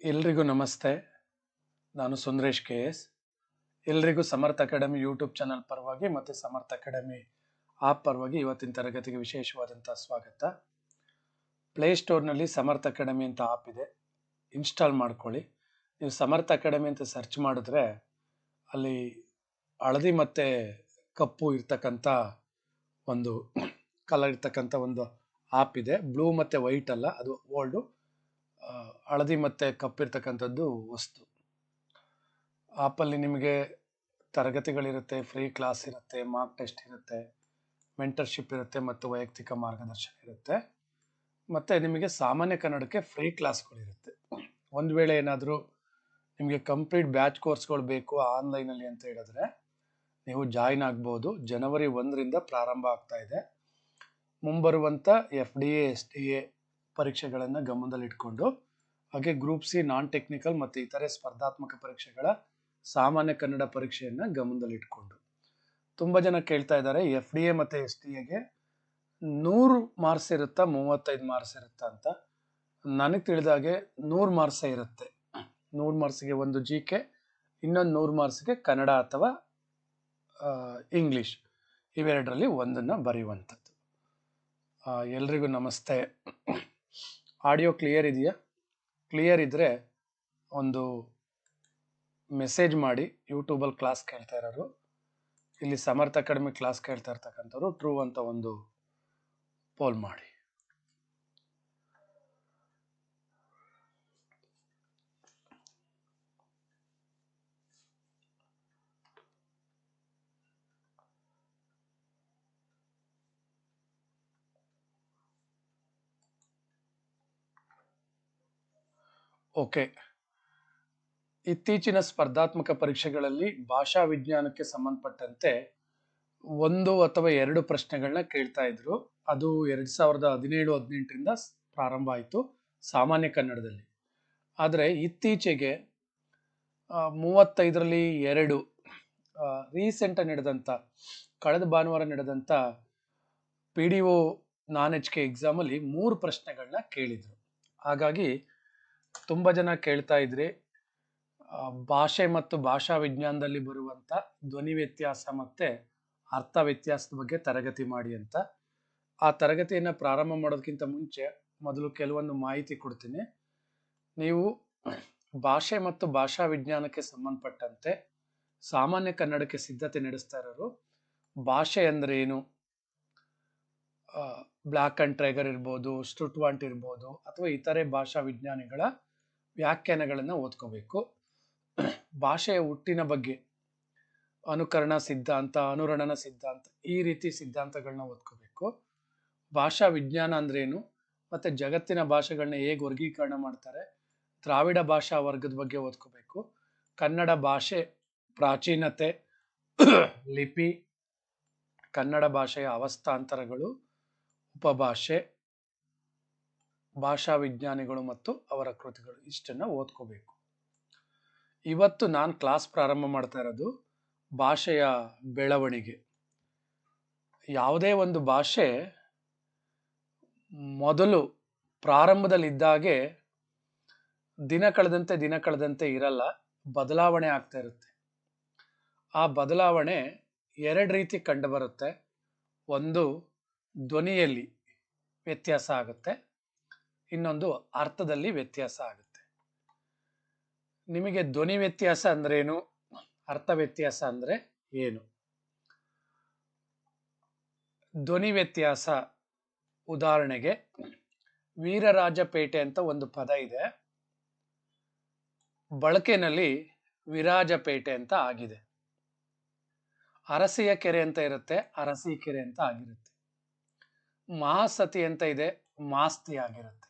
ಎಲ್ರಿಗೂ ನಮಸ್ತೆ. ನಾನು ಸುಂದರೇಶ್ ಕೆ ಎಸ್. ಎಲ್ರಿಗೂ ಸಮರ್ಥ ಅಕಾಡೆಮಿ ಯೂಟ್ಯೂಬ್ ಚಾನಲ್ ಪರವಾಗಿ ಮತ್ತು ಸಮರ್ಥ ಅಕಾಡೆಮಿ ಆಪ್ ಪರವಾಗಿ ಇವತ್ತಿನ ತರಗತಿಗೆ ವಿಶೇಷವಾದಂಥ ಸ್ವಾಗತ. ಪ್ಲೇಸ್ಟೋರ್ನಲ್ಲಿ ಸಮರ್ಥ ಅಕಾಡೆಮಿ ಅಂತ ಆಪ್ ಇದೆ. ಇನ್ಸ್ಟಾಲ್ ಮಾಡ್ಕೊಳ್ಳಿ. ನೀವು ಸಮರ್ಥ ಅಕಾಡೆಮಿ ಅಂತ ಸರ್ಚ್ ಮಾಡಿದ್ರೆ ಅಲ್ಲಿ ಹಳದಿ ಮತ್ತು ಕಪ್ಪು ಇರ್ತಕ್ಕಂಥ ಒಂದು ಕಲರ್ ಇರ್ತಕ್ಕಂಥ ಒಂದು ಆಪ್ ಇದೆ. ಬ್ಲೂ ಮತ್ತು ವೈಟ್ ಅಲ್ಲ, ಅದು ಓಲ್ಡು ಹಳದಿ ಮತ್ತು ಕಪ್ಪಿರ್ತಕ್ಕಂಥದ್ದು ವಸ್ತು. ಆಪಲ್ಲಿ ನಿಮಗೆ ತರಗತಿಗಳಿರುತ್ತೆ, ಫ್ರೀ ಕ್ಲಾಸ್ ಇರುತ್ತೆ, ಮಾರ್ಕ್ ಟೆಸ್ಟ್ ಇರುತ್ತೆ, ಮೆಂಟರ್ಶಿಪ್ ಇರುತ್ತೆ ಮತ್ತು ವೈಯಕ್ತಿಕ ಮಾರ್ಗದರ್ಶನ ಇರುತ್ತೆ. ಮತ್ತು ನಿಮಗೆ ಸಾಮಾನ್ಯ ಕನ್ನಡಕ್ಕೆ ಫ್ರೀ ಕ್ಲಾಸ್ಗಳಿರುತ್ತೆ ಒಂದು ವೇಳೆ ಏನಾದರೂ ನಿಮಗೆ ಕಂಪ್ಲೀಟ್ ಬ್ಯಾಚ್ ಕೋರ್ಸ್ಗಳು ಬೇಕು ಆನ್ಲೈನಲ್ಲಿ ಅಂತ ಹೇಳಿದ್ರೆ ನೀವು ಜಾಯಿನ್ ಆಗ್ಬೋದು. ಜನವರಿ ಒಂದರಿಂದ ಪ್ರಾರಂಭ ಆಗ್ತಾ ಇದೆ. ಮುಂಬರುವಂಥ F D A, S D A ಪರೀಕ್ಷೆಗಳನ್ನು ಗಮನದಲ್ಲಿಟ್ಕೊಂಡು, ಹಾಗೆ ಗ್ರೂಪ್ ಸಿ ನಾನ್ ಟೆಕ್ನಿಕಲ್ ಮತ್ತು ಇತರೆ ಸ್ಪರ್ಧಾತ್ಮಕ ಪರೀಕ್ಷೆಗಳ ಸಾಮಾನ್ಯ ಕನ್ನಡ ಪರೀಕ್ಷೆಯನ್ನು ಗಮನದಲ್ಲಿಟ್ಕೊಂಡು. ತುಂಬ ಜನ ಕೇಳ್ತಾ ಇದ್ದಾರೆ ಎಫ್ ಡಿ ಎ ಮತ್ತು ಎಸ್ ಟಿ ಎಗೆ ನೂರು ಮಾರ್ಕ್ಸ್ ಇರುತ್ತಾ, ಮೂವತ್ತೈದು ಮಾರ್ಕ್ಸ್ ಇರುತ್ತಾ ಅಂತ. ನನಗೆ ತಿಳಿದಾಗೆ ನೂರು ಮಾರ್ಕ್ಸೇ ಇರುತ್ತೆ. ನೂರು ಮಾರ್ಕ್ಸ್ಗೆ ಒಂದು ಜಿ ಕೆ ಇನ್ನೊಂದು ನೂರು ಮಾರ್ಕ್ಸ್ಗೆ ಕನ್ನಡ ಅಥವಾ ಇಂಗ್ಲೀಷ್ ಇವೆರಡರಲ್ಲಿ ಒಂದನ್ನು ಬರೆಯುವಂಥದ್ದು. ಎಲ್ರಿಗೂ ನಮಸ್ತೆ. ಆಡಿಯೋ ಕ್ಲಿಯರ್ ಇದೆಯಾ? ಕ್ಲಿಯರ್ ಇದ್ದರೆ ಒಂದು ಮೆಸೇಜ್ ಮಾಡಿ. ಯೂಟ್ಯೂಬಲ್ಲಿ ಕ್ಲಾಸ್ ಕೇಳ್ತಾ ಇರೋರು. ಇಲ್ಲಿ ಸಮರ್ಥ ಅಕಾಡೆಮಿ ಕ್ಲಾಸ್ ಕೇಳ್ತಾ ಇರ್ತಕ್ಕಂಥವ್ರು ಟ್ರೂ ಅಂತ ಒಂದು ಪೋಲ್ ಮಾಡಿ. ಓಕೆ. ಇತ್ತೀಚಿನ ಸ್ಪರ್ಧಾತ್ಮಕ ಪರೀಕ್ಷೆಗಳಲ್ಲಿ ಭಾಷಾ ವಿಜ್ಞಾನಕ್ಕೆ ಸಂಬಂಧಪಟ್ಟಂತೆ ಒಂದು ಅಥವಾ ಎರಡು ಪ್ರಶ್ನೆಗಳನ್ನ ಕೇಳ್ತಾ ಇದ್ರು. ಅದು ಎರಡ್ ಸಾವಿರದ ಹದಿನೇಳು, ಹದಿನೆಂಟರಿಂದ ಪ್ರಾರಂಭ ಆಯಿತು ಸಾಮಾನ್ಯ ಕನ್ನಡದಲ್ಲಿ. ಆದರೆ ಇತ್ತೀಚೆಗೆ ಮೂವತ್ತೈದರಲ್ಲಿ ಎರಡು ರೀಸೆಂಟ್ ನಡೆದಂಥ ಕಳೆದ ಭಾನುವಾರ ನಡೆದಂಥ P D O non H K ಎಕ್ಸಾಮಲ್ಲಿ ಮೂರು ಪ್ರಶ್ನೆಗಳನ್ನ ಕೇಳಿದರು. ಹಾಗಾಗಿ ತುಂಬ ಜನ ಕೇಳ್ತಾ ಇದ್ರಿ ಭಾಷೆ ಮತ್ತು ಭಾಷಾ ವಿಜ್ಞಾನದಲ್ಲಿ ಬರುವಂಥ ಧ್ವನಿ ವ್ಯತ್ಯಾಸ ಮತ್ತು ಅರ್ಥ ವ್ಯತ್ಯಾಸದ ಬಗ್ಗೆ ತರಗತಿ ಮಾಡಿ ಅಂತ. ಆ ತರಗತಿಯನ್ನು ಪ್ರಾರಂಭ ಮಾಡೋದಕ್ಕಿಂತ ಮುಂಚೆ ಮೊದಲು ಕೆಲವೊಂದು ಮಾಹಿತಿ ಕೊಡ್ತೀನಿ. ನೀವು ಭಾಷೆ ಮತ್ತು ಭಾಷಾ ವಿಜ್ಞಾನಕ್ಕೆ ಸಂಬಂಧಪಟ್ಟಂತೆ ಸಾಮಾನ್ಯ ಕನ್ನಡಕ್ಕೆ ಸಿದ್ಧತೆ ನಡೆಸ್ತಾ ಇರೋರು, ಭಾಷೆ ಅಂದ್ರೆ ಏನು? ಬ್ಲ್ಯಾಕ್ ಅಂಡ್ ಟ್ರೈಗರ್ ಇರ್ಬೋದು ಸ್ಟುಟ್ವಾಂಟ್ ಇರ್ಬೋದು, ಅಥವಾ ಇತರೆ ಭಾಷಾ ವಿಜ್ಞಾನಿಗಳ ವ್ಯಾಖ್ಯಾನಗಳನ್ನು ಓದ್ಕೋಬೇಕು. ಭಾಷೆಯ ಹುಟ್ಟಿನ ಬಗ್ಗೆ, ಅನುಕರಣ, ಸಿದ್ಧಾಂತ, ಅನುರಣನ ಸಿದ್ಧಾಂತ, ಈ ರೀತಿ ಸಿದ್ಧಾಂತಗಳನ್ನ ಓದ್ಕೋಬೇಕು. ಭಾಷಾ ವಿಜ್ಞಾನ ಅಂದ್ರೇನು? ಮತ್ತೆ ಜಗತ್ತಿನ ಭಾಷೆಗಳನ್ನ ಹೇಗೆ ವರ್ಗೀಕರಣ ಮಾಡ್ತಾರೆ? ದ್ರಾವಿಡ ಭಾಷಾ ವರ್ಗದ ಬಗ್ಗೆ ಓದ್ಕೋಬೇಕು. ಕನ್ನಡ ಭಾಷೆ ಪ್ರಾಚೀನತೆ, ಲಿಪಿ, ಕನ್ನಡ ಭಾಷೆಯ ಅವಸ್ಥಾಂತರಗಳು, ಉಪಭಾಷೆ ಭಾಷಾ ವಿಜ್ಞಾನಿಗಳು ಮತ್ತು ಅವರ ಕೃತಿಗಳು ಇಷ್ಟನ್ನು ಓದ್ಕೋಬೇಕು. ಇವತ್ತು ನಾನು ಕ್ಲಾಸ್ ಪ್ರಾರಂಭ ಮಾಡ್ತಾ ಇರೋದು ಭಾಷೆಯ ಬೆಳವಣಿಗೆ. ಯಾವುದೇ ಒಂದು ಭಾಷೆ ಮೊದಲು ಪ್ರಾರಂಭದಲ್ಲಿದ್ದಾಗೆ ದಿನ ಕಳೆದಂತೆ ದಿನ ಕಳೆದಂತೆ ಇರಲ್ಲ, ಬದಲಾವಣೆ ಆಗ್ತಾ ಇರುತ್ತೆ. ಆ ಬದಲಾವಣೆ ಎರಡು ರೀತಿ ಕಂಡುಬರುತ್ತೆ ಒಂದು ಧ್ವನಿಯಲ್ಲಿ ವ್ಯತ್ಯಾಸ ಆಗುತ್ತೆ. ಇನ್ನೊಂದು ಅರ್ಥದಲ್ಲಿ ವ್ಯತ್ಯಾಸ ಆಗುತ್ತೆ. ನಿಮಗೆ ಧ್ವನಿ ವ್ಯತ್ಯಾಸ ಅಂದ್ರೇನು ಅರ್ಥ ವ್ಯತ್ಯಾಸ ಅಂದ್ರೆ ಏನು? ಧ್ವನಿ ವ್ಯತ್ಯಾಸ ಉದಾಹರಣೆಗೆ ವೀರರಾಜಪೇಟೆ ಅಂತ ಒಂದು ಪದ ಇದೆ. ಬಳಕೆನಲ್ಲಿ ವಿರಾಜಪೇಟೆ ಅಂತ ಆಗಿದೆ. ಅರಸಿಯ ಕೆರೆ ಅಂತ ಇರುತ್ತೆ ಅರಸಿ ಕೆರೆ ಅಂತ ಆಗಿರುತ್ತೆ. ಮಹಾಸತಿ ಅಂತ ಇದೆ, ಮಾಸ್ತಿ ಆಗಿರುತ್ತೆ.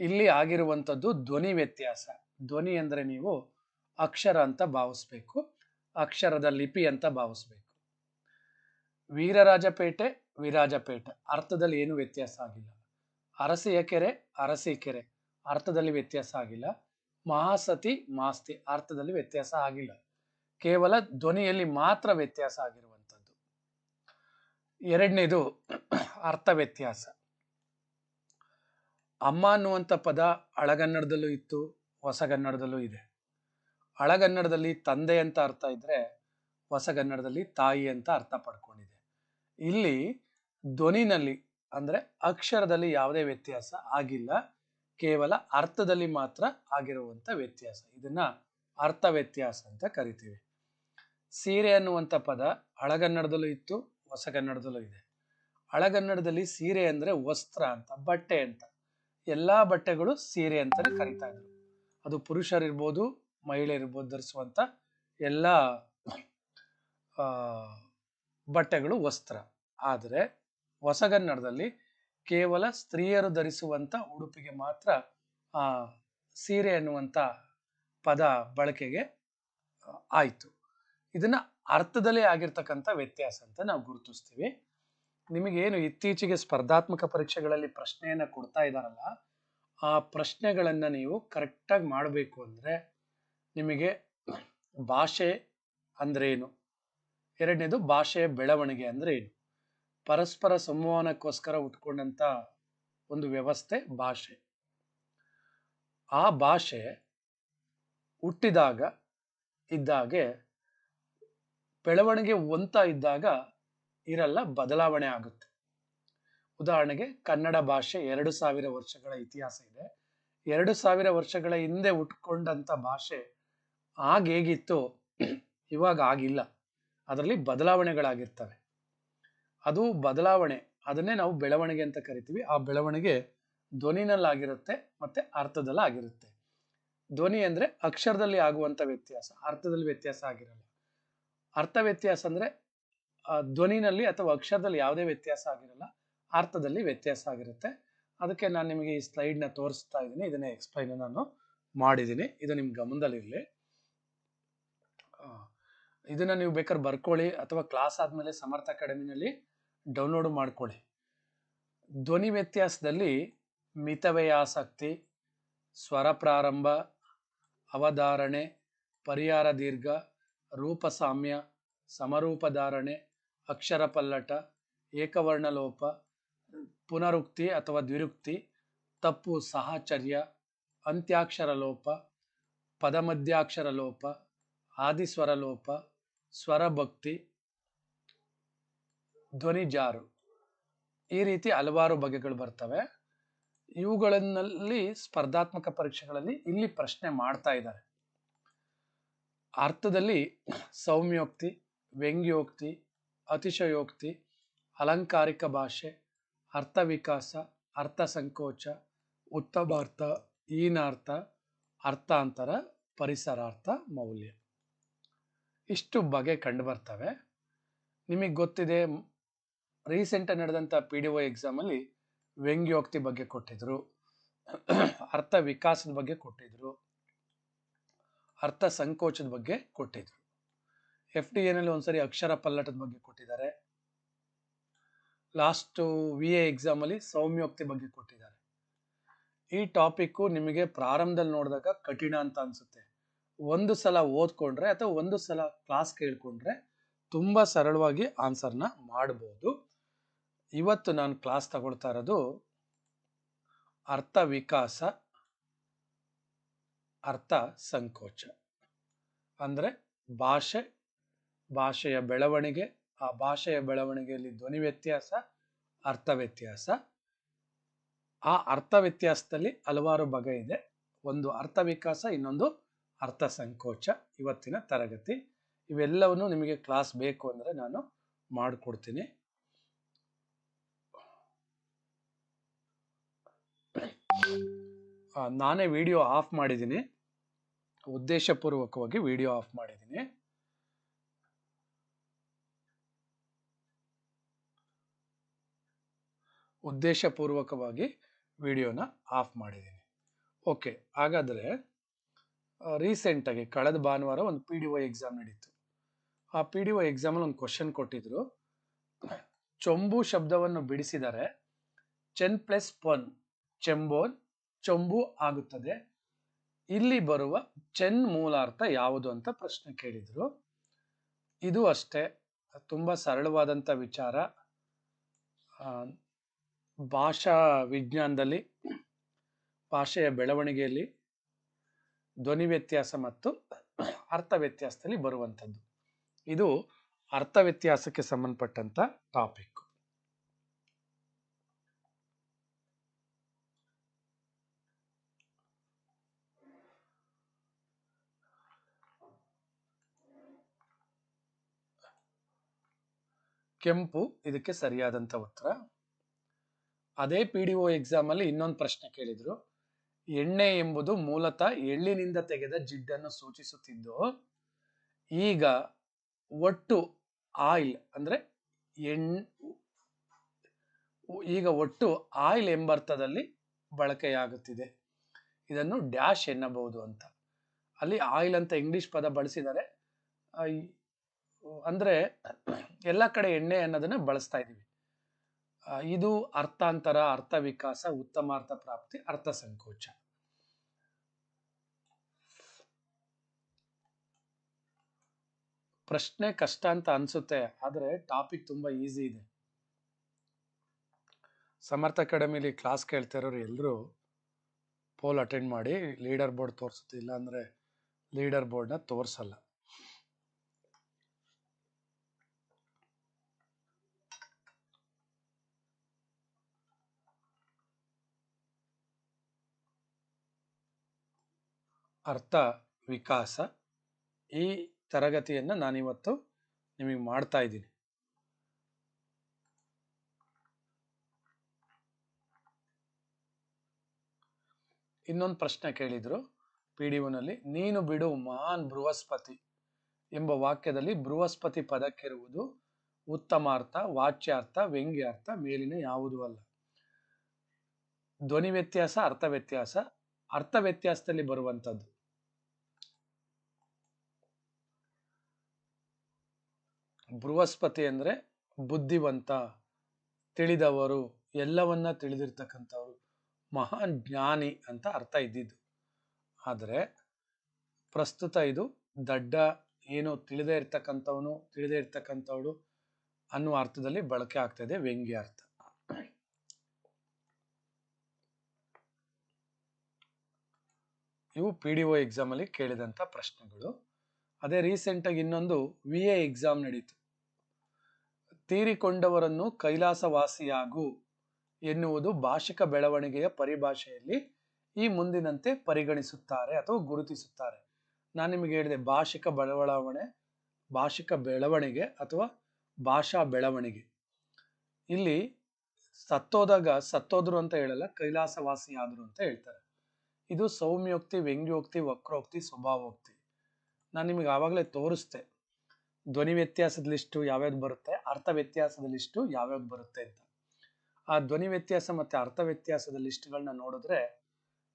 ಇಲ್ಲಿ ಆಗಿರುವಂಥದ್ದು ಧ್ವನಿ ವ್ಯತ್ಯಾಸ. ಧ್ವನಿ ಅಂದರೆ ನೀವು ಅಕ್ಷರ ಅಂತ ಭಾವಿಸ್ಬೇಕು, ಅಕ್ಷರದ ಲಿಪಿ ಅಂತ ಭಾವಿಸ್ಬೇಕು. ವೀರರಾಜಪೇಟೆ, ವಿರಾಜಪೇಟೆ. ಅರ್ಥದಲ್ಲಿ ಏನು ವ್ಯತ್ಯಾಸ ಆಗಿಲ್ಲ. ಅರಸಿಯ ಕೆರೆ, ಅರಸಿ ಕೆರೆ. ಅರ್ಥದಲ್ಲಿ ವ್ಯತ್ಯಾಸ ಆಗಿಲ್ಲ. ಮಹಾಸತಿ, ಮಾಸ್ತಿ. ಅರ್ಥದಲ್ಲಿ ವ್ಯತ್ಯಾಸ ಆಗಿಲ್ಲ. ಕೇವಲ ಧ್ವನಿಯಲ್ಲಿ ಮಾತ್ರ ವ್ಯತ್ಯಾಸ ಆಗಿರುವಂಥದ್ದು. ಎರಡನೇದು ಅರ್ಥ ವ್ಯತ್ಯಾಸ. ಅಮ್ಮ ಅನ್ನುವಂಥ ಪದ ಹಳಗನ್ನಡದಲ್ಲೂ ಇತ್ತು, ಹೊಸಗನ್ನಡದಲ್ಲೂ ಇದೆ. ಹಳಗನ್ನಡದಲ್ಲಿ ತಂದೆ ಅಂತ ಅರ್ಥ ಇದ್ದರೆ ಹೊಸಗನ್ನಡದಲ್ಲಿ ತಾಯಿ ಅಂತ ಅರ್ಥ ಪಡ್ಕೊಂಡಿದೆ. ಇಲ್ಲಿ ಧ್ವನಿನಲ್ಲಿ ಅಂದ್ರೆ ಅಕ್ಷರದಲ್ಲಿ ಯಾವುದೇ ವ್ಯತ್ಯಾಸ ಆಗಿಲ್ಲ, ಕೇವಲ ಅರ್ಥದಲ್ಲಿ ಮಾತ್ರ ಆಗಿರುವಂತ ವ್ಯತ್ಯಾಸ. ಇದನ್ನ ಅರ್ಥ ವ್ಯತ್ಯಾಸ ಅಂತ ಕರಿತೀವಿ. ಸೀರೆ ಅನ್ನುವಂಥ ಪದ ಹಳಗನ್ನಡದಲ್ಲೂ ಇತ್ತು, ಹೊಸಗನ್ನಡದಲ್ಲೂ ಇದೆ. ಹಳಗನ್ನಡದಲ್ಲಿ ಸೀರೆ ಅಂದ್ರೆ ವಸ್ತ್ರ ಅಂತ, ಬಟ್ಟೆ ಅಂತ. ಎಲ್ಲಾ ಬಟ್ಟೆಗಳು ಸೀರೆ ಅಂತಾನೆ ಕರಿತಾ ಇದ್ರು. ಅದು ಪುರುಷರಿರ್ಬೋದು, ಮಹಿಳೆಯರಿರ್ಬೋದು ಧರಿಸುವಂತ ಎಲ್ಲ ಬಟ್ಟೆಗಳು ವಸ್ತ್ರ. ಆದರೆ ಹೊಸಗನ್ನಡದಲ್ಲಿ ಕೇವಲ ಸ್ತ್ರೀಯರು ಧರಿಸುವಂತ ಉಡುಪಿಗೆ ಮಾತ್ರ, ಆ, ಸೀರೆ ಅನ್ನುವಂತ ಪದ ಬಳಕೆಗೆ ಆಯ್ತು. ಇದನ್ನ ಅರ್ಥದಲ್ಲೇ ಆಗಿರ್ತಕ್ಕಂಥ ವ್ಯತ್ಯಾಸ ಅಂತ ನಾವು ಗುರುತಿಸ್ತೀವಿ. ನಿಮಗೇನು ಇತ್ತೀಚೆಗೆ ಸ್ಪರ್ಧಾತ್ಮಕ ಪರೀಕ್ಷೆಗಳಲ್ಲಿ ಪ್ರಶ್ನೆಯನ್ನು ಕೊಡ್ತಾ ಇದ್ದಾರಲ್ಲ ಆ ಪ್ರಶ್ನೆಗಳನ್ನು ನೀವು ಕರೆಕ್ಟಾಗಿ ಮಾಡಬೇಕು ಅಂದ್ರೆ ನಿಮಗೆ ಭಾಷೆ ಅಂದ್ರೆ ಏನು? ಎರಡನೇದು ಭಾಷೆಯ ಬೆಳವಣಿಗೆ ಅಂದ್ರೆ ಏನು? ಪರಸ್ಪರ ಸಂವಹನಕ್ಕೋಸ್ಕರ ಉಟ್ಕೊಂಡಂಥ ಒಂದು ವ್ಯವಸ್ಥೆ ಭಾಷೆ. ಆ ಭಾಷೆ ಹುಟ್ಟಿದಾಗ, ಇದ್ದಾಗೆ, ಬೆಳವಣಿಗೆ ಒಂತ ಇದ್ದಾಗ ಇರಲ್ಲ, ಬದಲಾವಣೆ ಆಗುತ್ತೆ. ಉದಾಹರಣೆಗೆ ಕನ್ನಡ ಭಾಷೆ ಎರಡು ಸಾವಿರ ವರ್ಷಗಳ ಇತಿಹಾಸ ಇದೆ. ಎರಡು ಸಾವಿರ ವರ್ಷಗಳ ಹಿಂದೆ ಉಟ್ಕೊಂಡಂತ ಭಾಷೆ ಆಗ ಹೇಗಿತ್ತು? ಇವಾಗ ಆಗಿಲ್ಲ. ಅದರಲ್ಲಿ ಬದಲಾವಣೆಗಳಾಗಿರ್ತವೆ. ಅದು ಬದಲಾವಣೆ, ಅದನ್ನೇ ನಾವು ಬೆಳವಣಿಗೆ ಅಂತ ಕರಿತೀವಿ. ಆ ಬೆಳವಣಿಗೆ ಧ್ವನಿನಲ್ಲಾಗಿರುತ್ತೆ ಮತ್ತೆ ಅರ್ಥದಲ್ಲಿ ಆಗಿರುತ್ತೆ ಧ್ವನಿ ಅಂದ್ರೆ ಅಕ್ಷರದಲ್ಲಿ ಆಗುವಂತ ವ್ಯತ್ಯಾಸ. ಅರ್ಥದಲ್ಲಿ ವ್ಯತ್ಯಾಸ ಆಗಿರಲ್ಲ. ಅರ್ಥ ವ್ಯತ್ಯಾಸ ಅಂದ್ರೆ ಧ್ವನಿನಲ್ಲಿ ಅಥವಾ ಅಕ್ಷರದಲ್ಲಿ ಯಾವುದೇ ವ್ಯತ್ಯಾಸ ಆಗಿರಲ್ಲ, ಅರ್ಥದಲ್ಲಿ ವ್ಯತ್ಯಾಸ ಆಗಿರುತ್ತೆ. ಅದಕ್ಕೆ ನಾನು ನಿಮಗೆ ಈ ಸ್ಲೈಡ್ನ ತೋರಿಸ್ತಾ ಇದ್ದೀನಿ. ಇದನ್ನೇ ಎಕ್ಸ್ಪ್ಲೈನ್ ನಾನು ಮಾಡಿದ್ದೀನಿ. ಇದು ನಿಮ್ಮ ಗಮನದಲ್ಲಿರಲಿ ಇದನ್ನ ನೀವು ಬೇಕಾದ್ರೆ ಬರ್ಕೊಳ್ಳಿ ಅಥವಾ ಕ್ಲಾಸ್ ಆದ್ಮೇಲೆ ಸಮರ್ಥ ಅಕಾಡೆಮಿನಲ್ಲಿ ಡೌನ್ಲೋಡ್ ಮಾಡ್ಕೊಳ್ಳಿ. ಧ್ವನಿ ವ್ಯತ್ಯಾಸದಲ್ಲಿ ಮಿತವ್ಯಯಾಸಕ್ತಿ, ಸ್ವರ ಪ್ರಾರಂಭ, ಅವಧಾರಣೆ, ಪರಿಹಾರ ದೀರ್ಘ, ರೂಪ ಸಾಮ್ಯ, ಸಮರೂಪ ಧಾರಣೆ ಅಕ್ಷರ ಪಲ್ಲಟ ಏಕವರ್ಣ ಲೋಪ ಪುನರುಕ್ತಿ ಅಥವಾ ದ್ವಿರುಕ್ತಿ, ತಪ್ಪು ಸಹಚರ್ಯ ಅಂತ್ಯಾಕ್ಷರ ಲೋಪ ಪದಮಧ್ಯಾಕ್ಷರ ಲೋಪ ಆದಿಸ್ವರ ಲೋಪ ಸ್ವರಭಕ್ತಿ ಧ್ವನಿ ಜಾರು ಈ ರೀತಿ ಹಲವಾರು ಬಗೆಗಳು ಬರ್ತವೆ. ಇವುಗಳನ್ನಲ್ಲಿ ಸ್ಪರ್ಧಾತ್ಮಕ ಪರೀಕ್ಷೆಗಳಲ್ಲಿ ಇಲ್ಲಿ ಪ್ರಶ್ನೆ ಮಾಡ್ತಾ ಇದ್ದಾರೆ. ಅರ್ಥದಲ್ಲಿ ಸೌಮ್ಯೋಕ್ತಿ, ವ್ಯಂಗ್ಯೋಕ್ತಿ ಅತಿಶಯೋಕ್ತಿ, ಅಲಂಕಾರಿಕ ಭಾಷೆ, ಅರ್ಥ ವಿಕಾಸ, ಅರ್ಥ ಸಂಕೋಚ, ಉತ್ತಮಾರ್ಥ, ಹೀನಾರ್ಥ, ಅರ್ಥಾಂತರ, ಪರಿಸರಾರ್ಥ, ಮೌಲ್ಯ. ಇಷ್ಟು ಬಗೆ ಕಂಡು ಬರ್ತವೆ. ನಿಮಗೆ ಗೊತ್ತಿದೆ ರೀಸೆಂಟಾಗಿ ನಡೆದಂಥ ಪಿ ಡಿ ಒ ಎಕ್ಸಾಮಲ್ಲಿ ವ್ಯಂಗ್ಯೋಕ್ತಿ ಬಗ್ಗೆ ಕೊಟ್ಟಿದ್ರು, ಅರ್ಥ ವಿಕಾಸದ ಬಗ್ಗೆ ಕೊಟ್ಟಿದ್ರು, ಅರ್ಥ ಸಂಕೋಚದ ಬಗ್ಗೆ ಕೊಟ್ಟಿದ್ರು. ಎಫ್ ಡಿ ಎನಲ್ಲಿ ಒಂದ್ಸರಿ ಅಕ್ಷರ ಪಲ್ಲಟದ ಬಗ್ಗೆ ಕೊಟ್ಟಿದ್ದಾರೆ. ಲಾಸ್ಟ್ ವಿ ಎ ಎಕ್ಸಾಮಲ್ಲಿ ಸೌಮ್ಯೋಕ್ತಿ ಬಗ್ಗೆ ಕೊಟ್ಟಿದ್ದಾರೆ. ಈ ಟಾಪಿಕ್ಕು ನಿಮಗೆ ಪ್ರಾರಂಭದಲ್ಲಿ ನೋಡಿದಾಗ ಕಠಿಣ ಅಂತ ಅನ್ಸುತ್ತೆ. ಒಂದು ಸಲ ಓದ್ಕೊಂಡ್ರೆ ಅಥವಾ ಒಂದು ಸಲ ಕ್ಲಾಸ್ ಕೇಳ್ಕೊಂಡ್ರೆ ತುಂಬಾ ಸರಳವಾಗಿ ಆನ್ಸರ್ನ ಮಾಡಬಹುದು ಇವತ್ತು ನಾನು ಕ್ಲಾಸ್ ತಗೊಳ್ತಾ ಇರೋದು ಅರ್ಥ ವಿಕಾಸ, ಅರ್ಥ ಸಂಕೋಚ. ಅಂದ್ರೆ ಭಾಷೆ ಭಾಷೆಯ ಬೆಳವಣಿಗೆ, ಆ ಭಾಷೆಯ ಬೆಳವಣಿಗೆಯಲ್ಲಿ ಧ್ವನಿ ವ್ಯತ್ಯಾಸ ಅರ್ಥ ವ್ಯತ್ಯಾಸ ಆ ಅರ್ಥ ವ್ಯತ್ಯಾಸದಲ್ಲಿ ಹಲವಾರು ಬಗೆ ಇದೆ. ಒಂದು ಅರ್ಥ ವಿಕಾಸ ಇನ್ನೊಂದು ಅರ್ಥ ಸಂಕೋಚ ಇವತ್ತಿನ ತರಗತಿ. ಇವೆಲ್ಲವನ್ನು ನಿಮಗೆ ಕ್ಲಾಸ್ ಬೇಕು ಅಂದರೆ ನಾನು ಮಾಡಿಕೊಡ್ತೀನಿ. ನಾನೇ ವಿಡಿಯೋ ಆಫ್ ಮಾಡಿದ್ದೀನಿ. ಉದ್ದೇಶಪೂರ್ವಕವಾಗಿ ವಿಡಿಯೋ ಆಫ್ ಮಾಡಿದ್ದೀನಿ. ಉದ್ದೇಶಪೂರ್ವಕವಾಗಿ ವಿಡಿಯೋನ ಆಫ್ ಮಾಡಿದ್ದೀನಿ. ಓಕೆ, ಹಾಗಾದರೆ ರೀಸೆಂಟಾಗಿ ಕಳೆದ ಭಾನುವಾರ ಒಂದು ಪಿ ಡಿ ಒ ಎಕ್ಸಾಮ್ ನಡೀತು. ಆ ಪಿ ಡಿ ಒ ಎಕ್ಸಾಮಲ್ಲಿ ಒಂದು ಕ್ವಶನ್ ಕೊಟ್ಟಿದ್ರು. ಚೊಂಬು ಶಬ್ದವನ್ನು ಬಿಡಿಸಿದರೆ ಚೆನ್ ಪ್ಲಸ್ ಪೊನ್, ಚೆಂಬೋನ್, ಚೊಂಬು ಆಗುತ್ತದೆ. ಇಲ್ಲಿ ಬರುವ ಚೆನ್ ಮೂಲಾರ್ಥ ಯಾವುದು ಅಂತ ಪ್ರಶ್ನೆ ಕೇಳಿದ್ರು. ಇದು ಅಷ್ಟೇ, ತುಂಬ ಸರಳವಾದಂಥ ವಿಚಾರ. ಭಾಷಾ ವಿಜ್ಞಾನದಲ್ಲಿ, ಭಾಷೆಯ ಬೆಳವಣಿಗೆಯಲ್ಲಿ, ಧ್ವನಿ ವ್ಯತ್ಯಾಸ ಮತ್ತು ಅರ್ಥ ವ್ಯತ್ಯಾಸದಲ್ಲಿ ಬರುವಂಥದ್ದು. ಇದು ಅರ್ಥ ವ್ಯತ್ಯಾಸಕ್ಕೆ ಸಂಬಂಧಪಟ್ಟಂತ ಟಾಪಿಕ್. ಕೆಂಪು ಇದಕ್ಕೆ ಸರಿಯಾದಂತ ಉತ್ತರ. ಅದೇ ಪಿ ಡಿ ಒ ಎಕ್ಸಾಮಲ್ಲಿ ಇನ್ನೊಂದು ಪ್ರಶ್ನೆ ಕೇಳಿದ್ರು. ಎಣ್ಣೆ ಎಂಬುದು ಮೂಲತಃ ಎಳ್ಳಿನಿಂದ ತೆಗೆದ ಜಿಡ್ಡನ್ನು ಸೂಚಿಸುತ್ತಿದ್ದು ಈಗ ಒಟ್ಟು ಆಯಿಲ್ ಅಂದ್ರೆ ಎಣ್ ಈಗ ಒಟ್ಟು ಆಯಿಲ್ ಎಂಬರ್ಥದಲ್ಲಿ ಬಳಕೆಯಾಗುತ್ತಿದೆ. ಇದನ್ನು ಡ್ಯಾಶ್ ಎನ್ನಬಹುದು ಅಂತ. ಅಲ್ಲಿ ಆಯಿಲ್ ಅಂತ ಇಂಗ್ಲಿಷ್ ಪದ ಬಳಸಿದರೆ ಅಂದರೆ ಎಲ್ಲ ಕಡೆ ಎಣ್ಣೆ ಅನ್ನೋದನ್ನ ಬಳಸ್ತಾ ಇದೀವಿ ಆ, ಇದು ಅರ್ಥಾಂತರ, ಅರ್ಥ ವಿಕಾಸ ಉತ್ತಮ ಅರ್ಥ ಪ್ರಾಪ್ತಿ, ಅರ್ಥ ಸಂಕೋಚ. ಪ್ರಶ್ನೆ ಕಷ್ಟ ಅಂತ ಅನ್ಸುತ್ತೆ, ಆದ್ರೆ ಟಾಪಿಕ್ ತುಂಬಾ ಈಸಿ ಇದೆ. ಸಮರ್ಥ ಅಕಾಡೆಮಿಲಿ ಕ್ಲಾಸ್ ಕೇಳ್ತಾ ಇರೋರು ಎಲ್ಲರೂ ಪೋಲ್ ಅಟೆಂಡ್ ಮಾಡಿ, ಲೀಡರ್ ಬೋರ್ಡ್ ತೋರಿಸುತ್ತೆ ಇಲ್ಲ ಅಂದ್ರೆ ಲೀಡರ್ ಬೋರ್ಡ್ನ ತೋರಿಸಲ್ಲ. ಅರ್ಥ ವಿಕಾಸ ಈ ತರಗತಿಯನ್ನು ನಾನಿವತ್ತು ನಿಮಗೆ ಮಾಡ್ತಾ ಇದ್ದೀನಿ. ಇನ್ನೊಂದು ಪ್ರಶ್ನೆ ಕೇಳಿದ್ರು ಪಿ ಡಿ ಒನಲ್ಲಿ, ನೀನು ಬಿಡು ಮಹಾನ್ ಬೃಹಸ್ಪತಿ ಎಂಬ ವಾಕ್ಯದಲ್ಲಿ ಬೃಹಸ್ಪತಿ ಪದಕ್ಕಿರುವುದು ಉತ್ತಮಾರ್ಥ, ವಾಚ್ಯಾರ್ಥ, ವ್ಯಂಗ್ಯಾರ್ಥ, ಮೇಲಿನ ಯಾವುದೂ ಅಲ್ಲ. ಧ್ವನಿ ವ್ಯತ್ಯಾಸ, ಅರ್ಥ ವ್ಯತ್ಯಾಸ, ಅರ್ಥ ವ್ಯತ್ಯಾಸದಲ್ಲಿ ಬರುವಂತದ್ದು ಬೃಹಸ್ಪತಿ ಅಂದ್ರೆ ಬುದ್ಧಿವಂತ, ತಿಳಿದವರು, ಎಲ್ಲವನ್ನ ತಿಳಿದಿರ್ತಕ್ಕಂಥವ್ರು. ಮಹಾನ್ ಜ್ಞಾನಿ ಅಂತ ಅರ್ಥ ಇದ್ದಿದ್ದು. ಆದರೆ ಪ್ರಸ್ತುತ ಇದು ದಡ್ಡ, ಏನು ತಿಳಿದೇ ಇರ್ತಕ್ಕಂಥವನು, ತಿಳಿದೇ ಇರ್ತಕ್ಕಂಥವಳು ಅನ್ನುವ ಅರ್ಥದಲ್ಲಿ ಬಳಕೆ ಆಗ್ತಾ ಇದೆ ವ್ಯಂಗ್ಯಾರ್ಥ ಇವು ಪಿ ಡಿ ಒ ಎಕ್ಸಾಮಲ್ಲಿ ಕೇಳಿದಂತ ಪ್ರಶ್ನೆಗಳು. ಅದೇ ರೀಸೆಂಟ್ ಆಗಿ ಇನ್ನೊಂದು ವಿ ಎ ಎಕ್ಸಾಮ್ ನಡೀತು. ತೀರಿಕೊಂಡವರನ್ನು ಕೈಲಾಸವಾಸಿಯಾಗು ಎನ್ನುವುದು ಭಾಷಿಕ ಬೆಳವಣಿಗೆಯ ಪರಿಭಾಷೆಯಲ್ಲಿ ಈ ಮುಂದಿನಂತೆ ಪರಿಗಣಿಸುತ್ತಾರೆ ಅಥವಾ ಗುರುತಿಸುತ್ತಾರೆ. ನಾನು ನಿಮಗೆ ಹೇಳಿದೆ ಭಾಷಿಕ ಬೆಳವಣಿಗೆ ಭಾಷಿಕ ಬೆಳವಣಿಗೆ ಅಥವಾ ಭಾಷಾ ಬೆಳವಣಿಗೆ. ಇಲ್ಲಿ ಸತ್ತೋದಾಗ ಸತ್ತೋದ್ರು ಅಂತ ಹೇಳಲ್ಲ ಕೈಲಾಸವಾಸಿ ಅಂತ ಹೇಳ್ತಾರೆ. ಇದು ಸೌಮ್ಯೋಕ್ತಿ, ವ್ಯಂಗ್ಯೋಕ್ತಿ, ವಕ್ರೋಕ್ತಿ, ಸ್ವಭಾವೋಕ್ತಿ. ನಾನು ನಿಮಗೆ ಆವಾಗಲೇ ತೋರಿಸ್ದೆ ಧ್ವನಿ ವ್ಯತ್ಯಾಸದ ಲಿಸ್ಟು ಯಾವ್ಯಾವ್ದು ಬರುತ್ತೆ, ಅರ್ಥ ವ್ಯತ್ಯಾಸದ ಲಿಸ್ಟು ಯಾವ್ಯಾವ್ದು ಬರುತ್ತೆ ಅಂತ. ಆ ಧ್ವನಿ ವ್ಯತ್ಯಾಸ ಮತ್ತೆ ಅರ್ಥ ವ್ಯತ್ಯಾಸದ ಲಿಸ್ಟ್ಗಳನ್ನ ನೋಡಿದ್ರೆ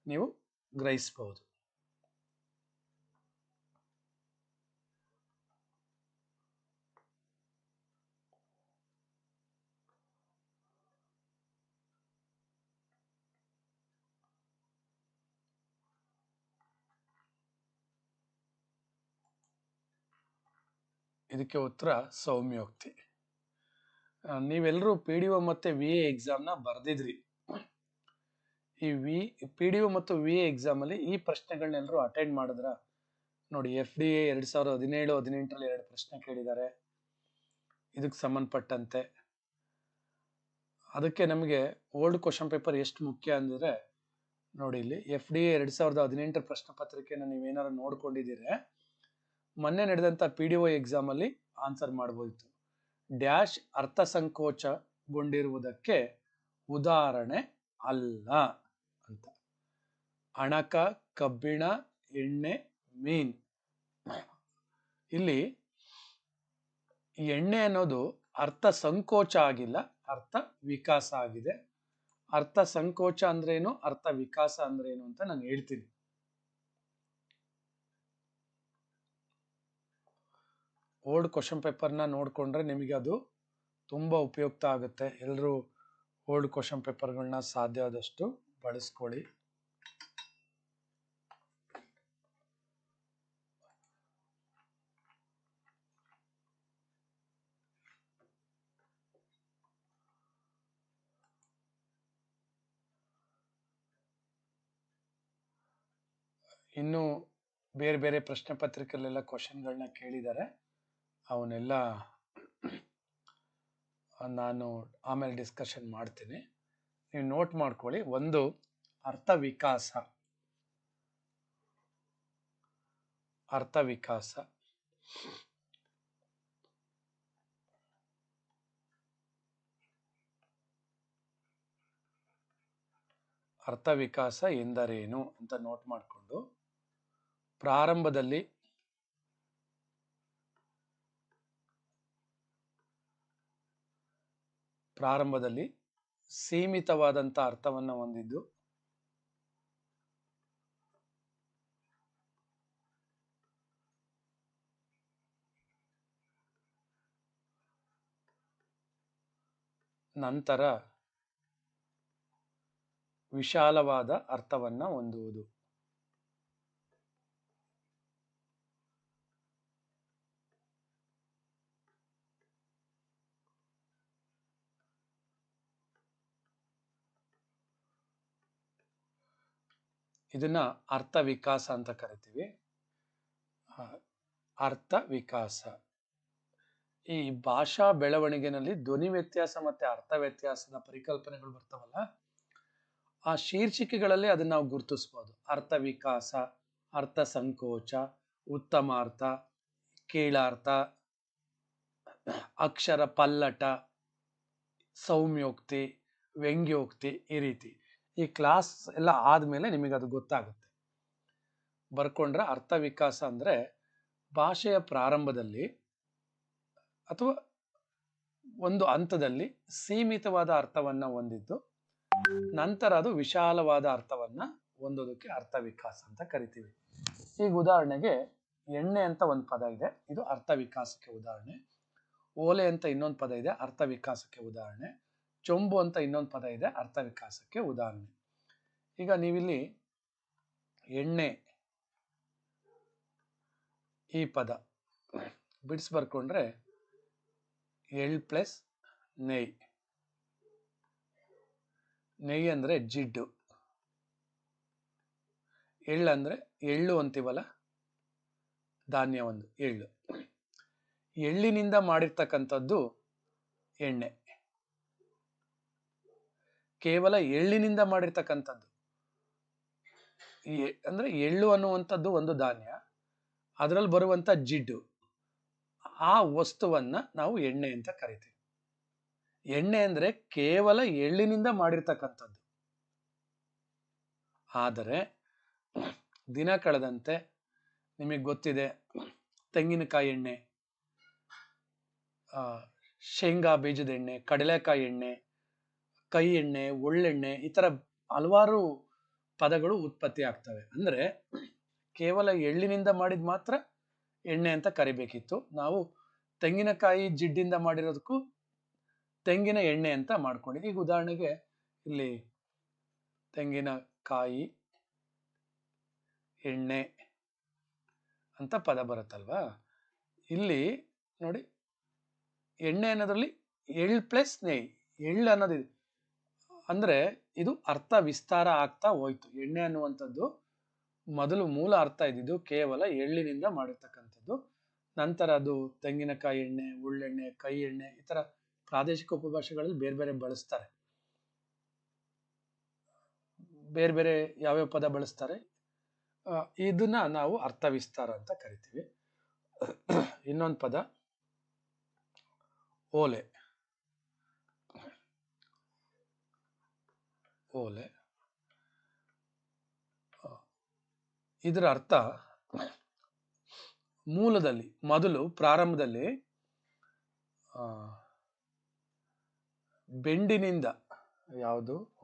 ನೀವು ಗ್ರಹಿಸಬಹುದು ಇದಕ್ಕೆ ಉತ್ತರ ಸೌಮ್ಯೋಕ್ತಿ. ನೀವೆಲ್ಲರೂ ಪಿ ಡಿ ಒ ಮತ್ತೆ ವಿ ಎ ಎಕ್ಸಾಮ್ನ ಬರೆದಿದ್ರಿ. ಈ ವಿ ಪಿ ಡಿ ಒ ಮತ್ತು ವಿ ಎ ಎಕ್ಸಾಮಲ್ಲಿ ಈ ಪ್ರಶ್ನೆಗಳನ್ನೆಲ್ಲರೂ ಅಟೆಂಡ್ ಮಾಡಿದ್ರ? ನೋಡಿ ಎಫ್ ಡಿ ಎ ಎರಡು ಸಾವಿರದ ಹದಿನೇಳು, ಹದಿನೆಂಟರಲ್ಲಿ ಎರಡು ಪ್ರಶ್ನೆ ಕೇಳಿದ್ದಾರೆ. ಇದಕ್ಕೆ ಸಂಬಂಧಪಟ್ಟಂತೆ. ಅದಕ್ಕೆ ನಮಗೆ ಓಲ್ಡ್ ಕ್ವಶನ್ ಪೇಪರ್ ಎಷ್ಟು ಮುಖ್ಯ ಅಂದರೆ ನೋಡಿ ಇಲ್ಲಿ ಎಫ್ ಡಿ ಎ ಎರಡು ಸಾವಿರದ ಹದಿನೆಂಟರ ಪ್ರಶ್ನೆ ಪತ್ರಿಕೆನ ನೀವೇನಾದ್ರು ನೋಡ್ಕೊಂಡಿದ್ದೀರಾ? ಮೊನ್ನೆ ನಡೆದಂತ ಪಿ ಡಿ ಒ ಎಕ್ಸಾಮ್ ಅಲ್ಲಿ ಆನ್ಸರ್ ಮಾಡಬಹುದಿತ್ತು ಡ್ಯಾಶ್ ಅರ್ಥ ಸಂಕೋಚಗೊಂಡಿರುವುದಕ್ಕೆ ಉದಾಹರಣೆ ಅಲ್ಲ ಅಂತ. ಅಣಕ, ಕಬ್ಬಿಣ, ಎಣ್ಣೆ, ಮೀನ್. ಇಲ್ಲಿ ಎಣ್ಣೆ ಅನ್ನೋದು ಅರ್ಥ ಸಂಕೋಚ ಆಗಿಲ್ಲ, ಅರ್ಥ ವಿಕಾಸ ಆಗಿದೆ. ಅರ್ಥ ಸಂಕೋಚ ಅಂದ್ರೇನು, ಅರ್ಥ ವಿಕಾಸ ಅಂದ್ರೇನು ಅಂತ ನಾನು ಹೇಳ್ತೀನಿ. ಓಲ್ಡ್ ಕ್ವಶನ್ ಪೇಪರ್ನ ನೋಡಿಕೊಂಡ್ರೆ ನಿಮಗೆ ಅದು ತುಂಬ ಉಪಯುಕ್ತ ಆಗುತ್ತೆ. ಎಲ್ಲರೂ ಓಲ್ಡ್ ಕ್ವಶನ್ ಪೇಪರ್ಗಳನ್ನ ಸಾಧ್ಯ ಆದಷ್ಟು ಬಳಸ್ಕೊಳ್ಳಿ. ಇನ್ನು ಬೇರೆ ಬೇರೆ ಪ್ರಶ್ನೆ ಪತ್ರಿಕೆಯಲ್ಲೆಲ್ಲ ಕ್ವಶನ್ಗಳನ್ನ ಕೇಳಿದ್ದಾರೆ. ಅವನ್ನೆಲ್ಲ ನಾನು ಆಮೇಲೆ ಡಿಸ್ಕಷನ್ ಮಾಡ್ತೀನಿ. ನೀವು ನೋಟ್ ಮಾಡ್ಕೊಳ್ಳಿ. ಒಂದು, ಅರ್ಥ ವಿಕಾಸ. ಅರ್ಥ ವಿಕಾಸ. ಅರ್ಥ ವಿಕಾಸ ಎಂದರೇನು ಅಂತ ನೋಟ್ ಮಾಡಿಕೊಂಡು. ಪ್ರಾರಂಭದಲ್ಲಿ ಪ್ರಾರಂಭದಲ್ಲಿ ಸೀಮಿತವಾದಂಥ ಅರ್ಥವನ್ನು ಹೊಂದಿದ್ದು. ನಂತರ ವಿಶಾಲವಾದ ಅರ್ಥವನ್ನು ಹೊಂದುವುದು. ಇದನ್ನ ಅರ್ಥ ವಿಕಾಸ ಅಂತ ಕರಿತೀವಿ. ಅರ್ಥ ವಿಕಾಸ. ಈ ಭಾಷಾ ಬೆಳವಣಿಗೆನಲ್ಲಿ ಧ್ವನಿ ವ್ಯತ್ಯಾಸ ಮತ್ತೆ ಅರ್ಥ ವ್ಯತ್ಯಾಸದ ಪರಿಕಲ್ಪನೆಗಳು ಬರ್ತಾವಲ್ಲ, ಆ ಶೀರ್ಷಿಕೆಗಳಲ್ಲಿ ಅದನ್ನ ನಾವು ಗುರುತಿಸ್ಬೋದು. ಅರ್ಥ ವಿಕಾಸ, ಅರ್ಥ ಸಂಕೋಚ ಉತ್ತಮ ಅರ್ಥ ಕೀಳಾರ್ಥ, ಅಕ್ಷರ ಪಲ್ಲಟ, ಸೌಮ್ಯೋಕ್ತಿ, ವ್ಯಂಗ್ಯೋಕ್ತಿ ಈ ರೀತಿ. ಈ ಕ್ಲಾಸ್ ಎಲ್ಲ ಆದಮೇಲೆ ನಿಮಗೆ ಅದು ಗೊತ್ತಾಗುತ್ತೆ. ಬರ್ಕೊಂಡ್ರೆ ಅರ್ಥ ವಿಕಾಸ ಅಂದ್ರೆ ಭಾಷೆಯ ಪ್ರಾರಂಭದಲ್ಲಿ ಅಥವಾ ಒಂದು ಹಂತದಲ್ಲಿ ಸೀಮಿತವಾದ ಅರ್ಥವನ್ನ ಹೊಂದಿದ್ದು, ನಂತರ ಅದು ವಿಶಾಲವಾದ ಅರ್ಥವನ್ನ ಹೊಂದೋದಕ್ಕೆ ಅರ್ಥ ವಿಕಾಸ ಅಂತ ಕರಿತೀವಿ. ಈಗ ಉದಾಹರಣೆಗೆ ಎಣ್ಣೆ ಅಂತ ಒಂದು ಪದ ಇದೆ. ಇದು ಅರ್ಥ ವಿಕಾಸಕ್ಕೆ ಉದಾಹರಣೆ. ಓಲೆ ಅಂತ ಇನ್ನೊಂದು ಪದ ಇದೆ. ಅರ್ಥ ವಿಕಾಸಕ್ಕೆ ಉದಾಹರಣೆ. ಚೊಂಬು ಅಂತ ಇನ್ನೊಂದು ಪದ ಇದೆ, ಅರ್ಥ ವಿಕಾಸಕ್ಕೆ ಉದಾಹರಣೆ. ಈಗ ನೀವಿಲ್ಲಿ ಎಣ್ಣೆ ಈ ಪದ ಬಿಡಿಸ್ ಬರ್ಕೊಂಡ್ರೆ ಎಳ್ ಪ್ಲಸ್ ನೆಯ್. ನೆಯ್ ಅಂದ್ರೆ ಜಿಡ್ಡು. ಎಳ್ಳು ಅಂದ್ರೆ ಎಳ್ಳು ಅಂತೀವಲ್ಲ? ಧಾನ್ಯ ಒಂದು, ಎಳ್ಳು. ಎಳ್ಳಿನಿಂದ ಮಾಡಿರ್ತಕ್ಕಂಥದ್ದು ಎಣ್ಣೆ. ಕೇವಲ ಎಳ್ಳಿನಿಂದ ಮಾಡಿರ್ತಕ್ಕಂಥದ್ದು. ಅಂದ್ರೆ ಎಳ್ಳು ಅನ್ನುವಂಥದ್ದು ಒಂದು ಧಾನ್ಯ, ಅದರಲ್ಲಿ ಬರುವಂತ ಜಿಡ್ಡು. ಆ ವಸ್ತುವನ್ನ ನಾವು ಎಣ್ಣೆ ಅಂತ ಕರಿತೀವಿ. ಎಣ್ಣೆ ಅಂದ್ರೆ ಕೇವಲ ಎಳ್ಳಿನಿಂದ ಮಾಡಿರ್ತಕ್ಕಂಥದ್ದು. ಆದರೆ, ದಿನ ಕಳೆದಂತೆ ನಿಮಗೆ ಗೊತ್ತಿದೆ, ತೆಂಗಿನಕಾಯಿ ಎಣ್ಣೆ ಶೇಂಗಾ ಬೀಜದ ಎಣ್ಣೆ, ಕಡಲೆಕಾಯಿ ಎಣ್ಣೆ ಕೈ ಎಣ್ಣೆ ಒಳ್ಳೆಣ್ಣೆ ಈ ಥರ ಹಲವಾರು ಪದಗಳು ಉತ್ಪತ್ತಿ ಆಗ್ತವೆ. ಅಂದ್ರೆ ಕೇವಲ ಎಳ್ಳಿನಿಂದ ಮಾಡಿದ ಮಾತ್ರ ಎಣ್ಣೆ ಅಂತ ಕರಿಬೇಕಿತ್ತು. ನಾವು ತೆಂಗಿನಕಾಯಿ ಜಿಡ್ಡಿಂದ ಮಾಡಿರೋದಕ್ಕೂ ತೆಂಗಿನ ಎಣ್ಣೆ ಅಂತ ಮಾಡ್ಕೊಂಡಿದ್ವಿ ಈಗ ಉದಾಹರಣೆಗೆ ಇಲ್ಲಿ ತೆಂಗಿನಕಾಯಿ, ಎಣ್ಣೆ ಅಂತ ಪದ ಬರುತ್ತಲ್ವಾ? ಇಲ್ಲಿ ನೋಡಿ ಎಣ್ಣೆ ಅನ್ನೋದ್ರಲ್ಲಿ ಎಳ್ ಪ್ಲಸ್ ನೆಯ್, ಎಳ್ಳು ಅನ್ನೋದಿದೆ. ಅಂದ್ರೆ ಇದು ಅರ್ಥ ವಿಸ್ತಾರ ಆಗ್ತಾ ಹೋಯ್ತು. ಎಣ್ಣೆ ಅನ್ನುವಂಥದ್ದು ಮೊದಲು ಮೂಲ ಅರ್ಥ ಇದ್ದಿದ್ದು ಕೇವಲ ಎಳ್ಳಿನಿಂದ ಮಾಡಿರ್ತಕ್ಕಂಥದ್ದು. ನಂತರ ಅದು ತೆಂಗಿನಕಾಯಿ ಎಣ್ಣೆ, ಉಳ್ಳೆಣ್ಣೆ, ಕೈ ಎಣ್ಣೆ ಈ ಥರ ಪ್ರಾದೇಶಿಕ ಉಪಭಾಷೆಗಳಲ್ಲಿ ಬೇರೆ ಬೇರೆ ಬಳಸ್ತಾರೆ. ಬೇರೆ ಬೇರೆ ಯಾವ್ಯಾವ ಪದ ಬಳಸ್ತಾರೆ? ಇದನ್ನ ನಾವು ಅರ್ಥ ವಿಸ್ತಾರ ಅಂತ ಕರಿತೀವಿ. ಇನ್ನೊಂದು ಪದ, ಓಲೆ. ಓಲೆ. ಇದರ ಅರ್ಥ ಮೂಲದಲ್ಲಿ ಮೊದಲು ಪ್ರಾರಂಭದಲ್ಲಿ ಬೆಂಡಿನಿಂದ ಯಾವುದು?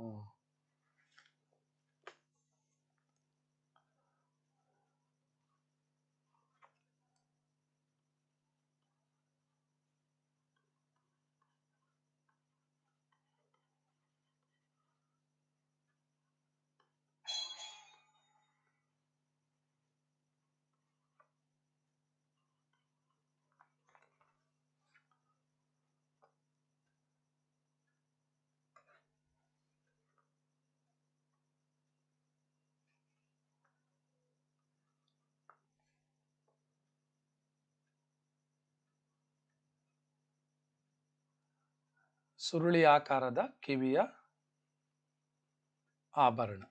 ಸುರುಳಿ ಆಕಾರದ ಕಿವಿಯ ಆಭರಣ.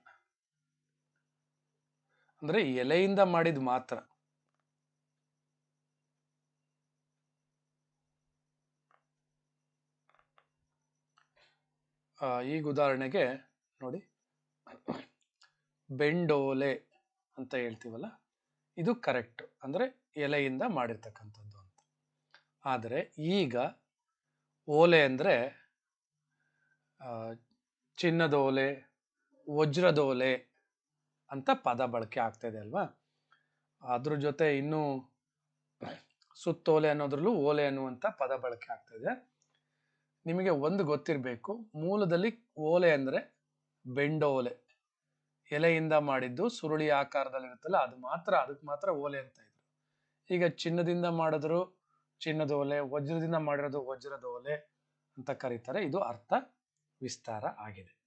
ಅಂದ್ರೆ ಎಲೆಯಿಂದ ಮಾಡಿದ ಮಾತ್ರ. ಈಗ ಉದಾಹರಣೆಗೆ ನೋಡಿ. ಬೆಂಡೋಲೆ ಅಂತ ಹೇಳ್ತೀವಲ್ಲ, ಇದು ಕರೆಕ್ಟ್ ಅಂದ್ರೆ ಎಲೆಯಿಂದ ಮಾಡಿರ್ತಕ್ಕಂಥದ್ದು ಅಂತ. ಆದರೆ ಈಗ ಓಲೆ ಅಂದರೆ ಚಿನ್ನದ ಓಲೆ, ವಜ್ರದ ಓಲೆ ಅಂತ ಪದ ಬಳಕೆ ಆಗ್ತಾಯಿದೆ ಅಲ್ವಾ? ಅದ್ರ ಜೊತೆ ಇನ್ನೂ ಸುತ್ತೋಲೆ ಅನ್ನೋದ್ರಲ್ಲೂ ಓಲೆ ಅನ್ನುವಂಥ ಪದ ಬಳಕೆ ಆಗ್ತಾಯಿದೆ ನಿಮಗೆ ಒಂದು ಗೊತ್ತಿರಬೇಕು, ಮೂಲದಲ್ಲಿ ಓಲೆ ಅಂದರೆ ಬೆಂಡೋಲೆ ಎಲೆಯಿಂದ ಮಾಡಿದ್ದು ಸುರುಳಿ ಆಕಾರದಲ್ಲಿರುತ್ತಲ್ಲ, ಅದು ಮಾತ್ರ, ಅದಕ್ಕೆ ಮಾತ್ರ ಓಲೆ ಅಂತ ಇದ್ರು. ಈಗ ಚಿನ್ನದಿಂದ ಮಾಡಿದ್ರು ಚಿನ್ನದ ಓಲೆ ವಜ್ರದಿಂದ ಮಾಡಿರೋದು ವಜ್ರದ ಓಲೆ ಅಂತ ಕರೀತಾರೆ. ಇದು ಅರ್ಥ ವಿಸ್ತಾರ ಆಗಿದೆ.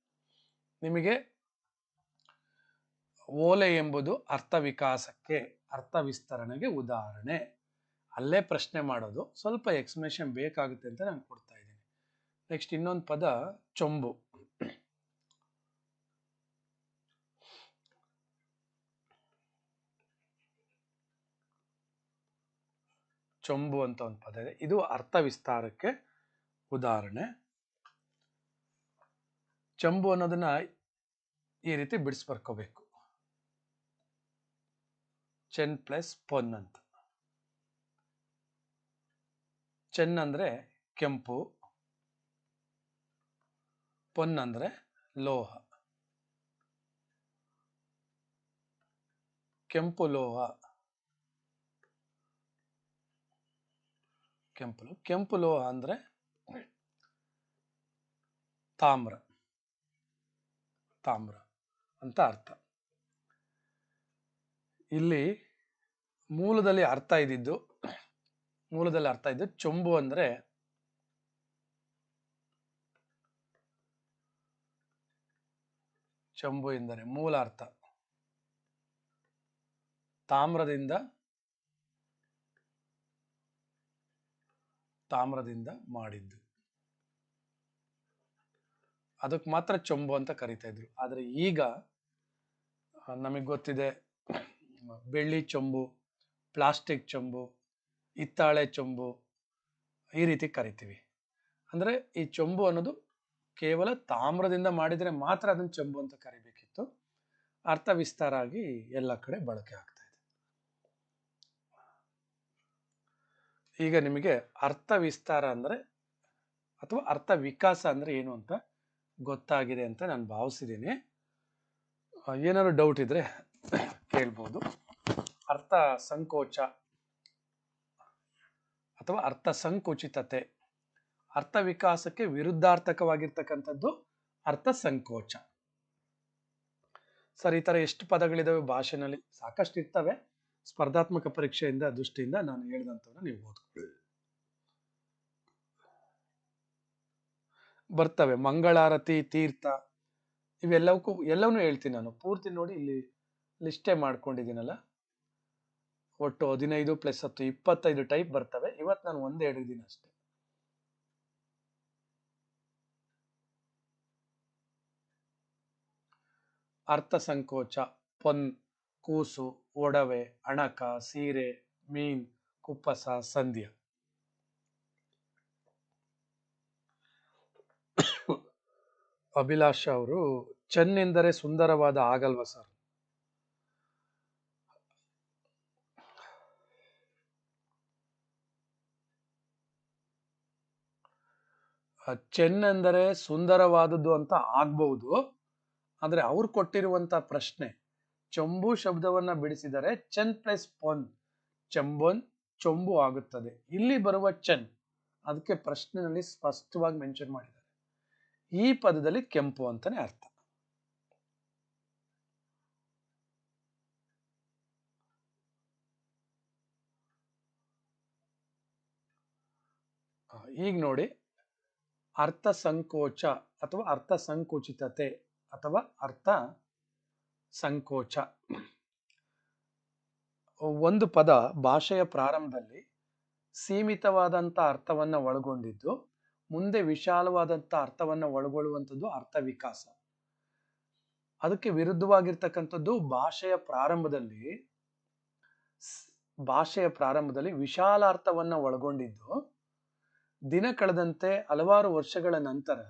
ನಿಮಗೆ ಓಲೆ ಎಂಬುದು ಅರ್ಥ ವಿಕಾಸಕ್ಕೆ, ಅರ್ಥ ವಿಸ್ತರಣೆಗೆ ಉದಾಹರಣೆ. ಅಲ್ಲೇ ಪ್ರಶ್ನೆ ಮಾಡೋದು. ಸ್ವಲ್ಪ ಎಕ್ಸ್ಪ್ಲನೇಷನ್ ಬೇಕಾಗುತ್ತೆ ಅಂತ ನಾನು ಕೊಡ್ತಾ ಇದ್ದೀನಿ. ನೆಕ್ಸ್ಟ್ ಇನ್ನೊಂದು ಪದ, ಚೊಂಬು. ಚೊಂಬು ಅಂತ ಒಂದು ಪದ ಇದೆ. ಇದು ಅರ್ಥ ವಿಸ್ತಾರಕ್ಕೆ ಉದಾಹರಣೆ. ಚೊಂಬು ಅನ್ನೋದನ್ನ ಈ ರೀತಿ ಬಿಡಿಸ್ ಬರ್ಕೋಬೇಕು. ಚೆನ್ ಪ್ಲಸ್ ಪೊನ್ ಅಂತ. ಚೆನ್ ಅಂದ್ರೆ ಕೆಂಪು. ಪೊನ್ ಅಂದ್ರೆ ಲೋಹ. ಕೆಂಪು ಲೋಹ. ಕೆಂಪು. ಲೋಹ ಕೆಂಪು ಲೋಹ ಅಂದ್ರೆ ತಾಮ್ರ. ತಾಮ್ರ ಅಂತ ಅರ್ಥ. ಇಲ್ಲಿ ಮೂಲದಲ್ಲಿ ಅರ್ಥ ಇದ್ದಿದ್ದು, ಮೂಲದಲ್ಲಿ ಅರ್ಥ ಇದ್ದು ಚೊಂಬು ಅಂದ್ರೆ ಚೊಂಬು ಎಂದರೆ ಮೂಲ ಅರ್ಥ. ತಾಮ್ರದಿಂದ ತಾಮ್ರದಿಂದ ಮಾಡಿದ್ದು. ಅದಕ್ಕೆ ಮಾತ್ರ ಚೊಂಬು ಅಂತ ಕರಿತಾ ಇದ್ರು. ಆದರೆ ಈಗ ನಮಗೆ ಗೊತ್ತಿದೆ, ಬೆಳ್ಳಿ ಚೊಂಬು, ಪ್ಲಾಸ್ಟಿಕ್ ಚೊಂಬು, ಹಿತ್ತಾಳೆ ಚೊಂಬು ಈ ರೀತಿ ಕರಿತೀವಿ. ಅಂದ್ರೆ ಈ ಚೊಂಬು ಅನ್ನೋದು ಕೇವಲ ತಾಮ್ರದಿಂದ ಮಾಡಿದರೆ ಮಾತ್ರ ಅದನ್ನ ಚೊಂಬು ಅಂತ ಕರಿಬೇಕಿತ್ತು. ಅರ್ಥ ವಿಸ್ತಾರ ಆಗಿ ಎಲ್ಲ ಕಡೆ ಬಳಕೆ ಆಗ್ತಾ ಈಗ ನಿಮಗೆ ಅರ್ಥ ವಿಸ್ತಾರ ಅಂದರೆ ಅಥವಾ ಅರ್ಥ ವಿಕಾಸ ಅಂದರೆ ಏನು ಅಂತ ಗೊತ್ತಾಗಿದೆ ಅಂತ ನಾನು ಭಾವಿಸಿದ್ದೀನಿ. ಏನಾದ್ರು ಡೌಟ್ ಇದ್ದರೆ ಕೇಳ್ಬೋದು. ಅರ್ಥ ಸಂಕೋಚ ಅಥವಾ ಅರ್ಥ ಸಂಕುಚಿತತೆ. ಅರ್ಥ ವಿಕಾಸಕ್ಕೆ ವಿರುದ್ಧಾರ್ಥಕವಾಗಿರ್ತಕ್ಕಂಥದ್ದು ಅರ್ಥ ಸಂಕೋಚ. ಸರ್, ಈ ಥರ ಎಷ್ಟು ಪದಗಳಿದಾವೆ ಭಾಷೆನಲ್ಲಿ ಸಾಕಷ್ಟು ಇರ್ತವೆ ಸ್ಪರ್ಧಾತ್ಮಕ ಪರೀಕ್ಷೆಯಿಂದ ದೃಷ್ಟಿಯಿಂದ ನಾನು ಹೇಳಿದಂಥವ್ರು ನೀವು ಓದ್ಕೊಳ್ಳಿ. ಬರ್ತವೆ ಮಂಗಳಾರತಿ, ತೀರ್ಥ, ಇವೆಲ್ಲವಕ್ಕೂ, ಎಲ್ಲವನ್ನೂ ಹೇಳ್ತೀನಿ ನಾನು. ಪೂರ್ತಿ ನೋಡಿ ಇಲ್ಲಿ ಲಿಸ್ಟೇ ಮಾಡ್ಕೊಂಡಿದ್ದೀನಲ್ಲ. ಒಟ್ಟು ಹದಿನೈದು ಪ್ಲಸ್ ಹತ್ತು, ಇಪ್ಪತ್ತೈದು ಟೈಪ್ ಬರ್ತವೆ. ಇವತ್ತು ನಾನು ಒಂದೇ ಹೇಳಿದ್ದೀನಿ ಅಷ್ಟೇ. ಅರ್ಥ ಸಂಕೋಚ, ಪೊನ್ ಕೂಸು, ಒಡವೆ, ಅಣಕ, ಸೀರೆ, ಮೀನ್, ಕುಪ್ಪಸ, ಸಂಧ್ಯ. ಅಭಿಲಾಷ ಅವರು ಚೆನ್ನೆಂದರೆ ಸುಂದರವಾದ ಆಗಲ್ವ ಸರ್? ಚೆನ್ನೆಂದರೆ ಸುಂದರವಾದದ್ದು ಅಂತ ಆಗ್ಬಹುದು ಆದರೆ ಅವ್ರು ಕೊಟ್ಟಿರುವಂತ ಪ್ರಶ್ನೆ ಚೊಂಬು ಶಬ್ದವನ್ನ ಬಿಡಿಸಿದರೆ ಚನ್ ಪ್ಲಸ್ ಪೊನ್. ಚಂಬೊನ್ ಚೊಂಬು ಆಗುತ್ತದೆ. ಇಲ್ಲಿ ಬರುವ ಚನ್ ಅದಕ್ಕೆ ಪ್ರಶ್ನೆನಲ್ಲಿ ಸ್ಪಷ್ಟವಾಗಿ ಮೆನ್ಷನ್ ಮಾಡಿದ್ದಾರೆ. ಈ ಪದದಲ್ಲಿ ಕೆಂಪು ಅಂತಾನೆ ಅರ್ಥ. ಈಗ ನೋಡಿ. ಅರ್ಥ ಸಂಕೋಚ ಅಥವಾ ಅರ್ಥ ಸಂಕುಚಿತತೆ ಅಥವಾ ಅರ್ಥ ಸಂಕೋಚ. ಒಂದು ಪದ ಭಾಷೆಯ ಪ್ರಾರಂಭದಲ್ಲಿ ಸೀಮಿತವಾದಂಥ ಅರ್ಥವನ್ನ ಒಳಗೊಂಡಿದ್ದು, ಮುಂದೆ ವಿಶಾಲವಾದಂಥ ಅರ್ಥವನ್ನ ಒಳಗೊಳ್ಳುವಂಥದ್ದು ಅರ್ಥ ವಿಕಾಸ ಅದಕ್ಕೆ ವಿರುದ್ಧವಾಗಿರ್ತಕ್ಕಂಥದ್ದು ಭಾಷೆಯ ಪ್ರಾರಂಭದಲ್ಲಿ ಭಾಷೆಯ ಪ್ರಾರಂಭದಲ್ಲಿ ವಿಶಾಲ ಅರ್ಥವನ್ನ ಒಳಗೊಂಡಿದ್ದು, ದಿನ ಕಳೆದಂತೆ ಹಲವಾರು ವರ್ಷಗಳ ನಂತರ